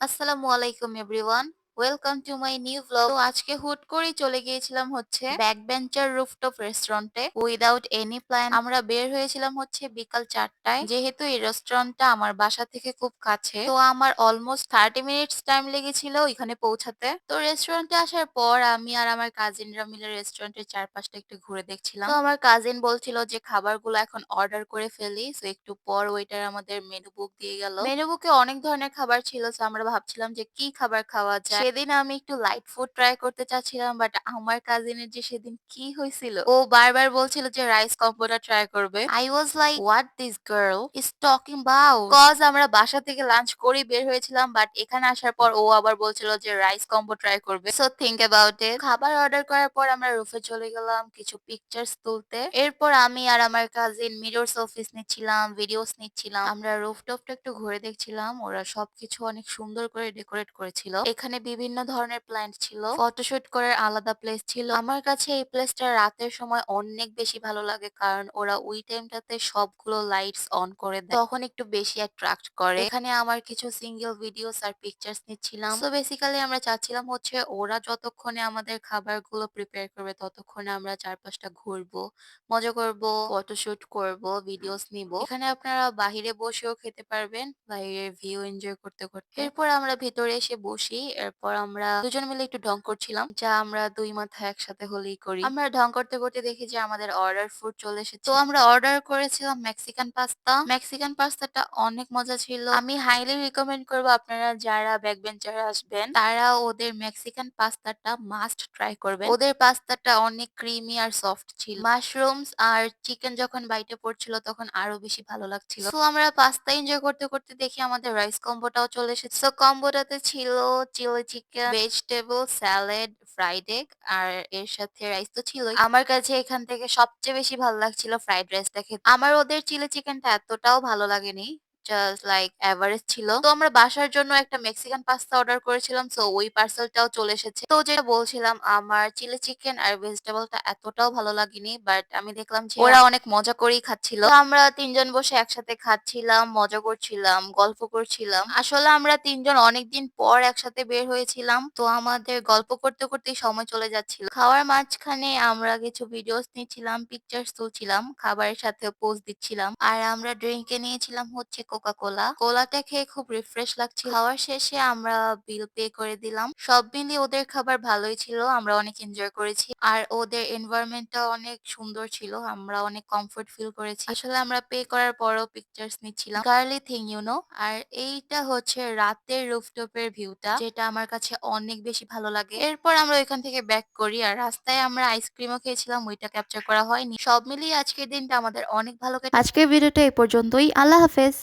আসসালামু আলাইকুম everyone Welcome to my new vlog তো আজকে হুট করেই চলে গিয়েছিলাম হচ্ছে ব্যাক বেঞ্চার রুফটপ রেস্টুরেন্টে উইদাউট এনি প্ল্যান আমরা বের হয়েছিলাম হচ্ছে বিকাল চারটায়। যেহেতু এই রেস্টুরেন্টটা আমার বাসা থেকে খুব কাছে, তো আমার অলমোস্ট থার্টি মিনিটস টাইম লেগেছিল ওইখানে পৌঁছাতে। তো রেস্টুরেন্টে আসার পর আমি আর আমার কাজিনরা মিলে রেস্টুরেন্টের চারপাশটা একটু ঘুরে দেখছিলাম। তো আমার কাজিন বলছিল যে খাবারগুলো এখন অর্ডার করে ফেলি। তো একটু পর ওয়েটার আমাদের মেনু বুক দিয়ে গেল। মেনু বুকে অনেক ধরনের খাবার ছিল, তো আমরা ভাবছিলাম যে কি খাবার খাওয়া যায়। সেদিন আমি একটু লাইট ফুড ট্রাই করতে চাচ্ছিলাম বাট আমার কাজিনের যে সেদিন কি হয়েছিল, ও বারবার বলছিল যে রাইস কম্বোটা ট্রাই করবে। I was like what this girl is talking about because আমরা বাসা থেকে লাঞ্চ করেই বের হয়েছিলাম বাট এখানে আসার পর ও আবার বলছিল যে রাইস কম্বো ট্রাই করবে। সো থিঙ্ক অ্যাবাউট ইট খাবার অর্ডার করার পর আমরা রুফে চলে গেলাম কিছু পিকচার্স তুলতে। এরপর আমি আর আমার কাজিন মিরর্স অফিস নিচ্ছিলাম ভিডিওস নিচ্ছিলাম। আমরা রুফটপটা একটু ঘুরে দেখছিলাম, ওরা সবকিছু অনেক সুন্দর করে ডেকোরেট করেছিল। এখানে বিভিন্ন ধরনের প্ল্যান্ট ছিল ফটোশুট করার আলাদা প্লেস ছিল আমার কাছে এই প্লেসটা রাতের সময় অনেক বেশি ভালো লাগে কারণ ওরা ওই টাইমটাতে সবগুলো লাইটস অন করে দেয় তখন একটু বেশি অ্যাট্রাক্ট করে এখানে আমার কিছু সিঙ্গেল ভিডিওস আর পিকচার্স নিচ্ছিলাম তো বেসিক্যালি আমরা চাচ্ছিলাম হচ্ছে ওরা যতক্ষণে আমাদের খাবারগুলো প্রিপেয়ার করবে ততক্ষণে আমরা চারপাশটা ঘুরবো মজা করব, ফটোশুট করব, ভিডিওস নিব। এখানে আপনারা বাহিরে বসেও খেতে পারবেন, বাইরের ভিউ এনজয় করতে, করতে। এরপর আমরা ভেতরে এসে বসি। এরপর আমরা দুজন মিলে একটু ঢং করছিলাম। যা আমরা দুই মাথা একসাথে হলেই করি। আমরা ঢং করতে, করতে দেখি যে আমাদের অর্ডার ফুড চলে এসেছে। তো আমরা অর্ডার করেছিলাম মেক্সিকান পাস্তা। মেক্সিকান পাস্তাটা অনেক মজা ছিল। আমি হাইলি রিকমেন্ড করব আপনারা যারা ব্যাকবেঞ্চারে আসবেন তারা ওদের মেক্সিকান পাস্তাটা মাস্ট ট্রাই করবেন। ওদের পাস্তাটা অনেক ক্রিমি আর সফট ছিল। মাশরুমস আর চিকেন যখন বাইটে পড়ছিল তখন আরও বেশি ভালো লাগছিল। তো আমরা পাস্তা এনজয় করতে, করতে দেখি আমাদের রাইস কম্বোটাও চলে এসেছে। সো কম্বোটাতে ছিল chilli chicken, vegetable, salad, fried egg আর এর সাথে রাইস তো ছিল আমার কাছে এখান থেকে সবচেয়ে বেশি ভালো লাগছিল ফ্রাইড রাইসটা খেতে। আমার ওদের চিলি চিকেনটা এতটাও ভালো লাগেনি। জাস্ট লাইক এভারেজ ছিল। তো আমরা বাসার জন্য একটা মেক্সিকান পাস্তা অর্ডার করেছিলাম। সো ওই পার্সেলটাও চলে এসেছে। তো যেটা বলছিলাম আমার চিলি চিকেন আর ভেজিটেবলটা এতটাও ভালো লাগেনি। বাট আমি দেখলাম যে ওরা অনেক মজা করেই খাচ্ছিল। আমরা ৩ জন বসে একসাথে খাচ্ছিলাম, মজা করছিলাম, গল্প করছিলাম। আসলে আমরা তিনজন অনেকদিন পর একসাথে বের হয়েছিলাম। তো আমাদের গল্প করতে, করতেই সময় চলে যাচ্ছিল। খাওয়ার মাঝখানে আমরা কিছু ভিডিওস নিচ্ছিলাম, পিকচার্স তুলছিলাম, খাবারের সাথে পোজ দিচ্ছিলাম। আর আমরা ড্রিংকে নিয়েছিলাম হচ্ছে কোকা কোলা। কোলাটা খেয়ে খুব রিফ্রেশ লাগছিল। খাওয়ার শেষে আমরা বিল পে করে দিলাম। সব মিলিয়ে ওদের খাবার ভালোই ছিল। আমরা অনেক এনজয় করেছি। আর ওদের এনভায়রনমেন্টটা অনেক সুন্দর ছিল। আমরা অনেক কমফোর্ট ফিল করেছি। আসলে আমরা পে করার পরও পিকচার্স নিচ্ছিলাম। Girly thing you know. আর এইটা হচ্ছে রাতের রুফটপের ভিউটা যেটা আমার কাছে অনেক বেশি ভালো লাগে। এরপর আমরা ওইখান থেকে ব্যাক করি, আর রাস্তায় আমরা আইসক্রিমও খেয়েছিলাম, ওইটা ক্যাপচার করা হয়নি। সব মিলিয়ে আজকের দিনটা আমাদের অনেক ভালো আজকের ভিডিওটা এই পর্যন্তই আল্লাহ হাফেজ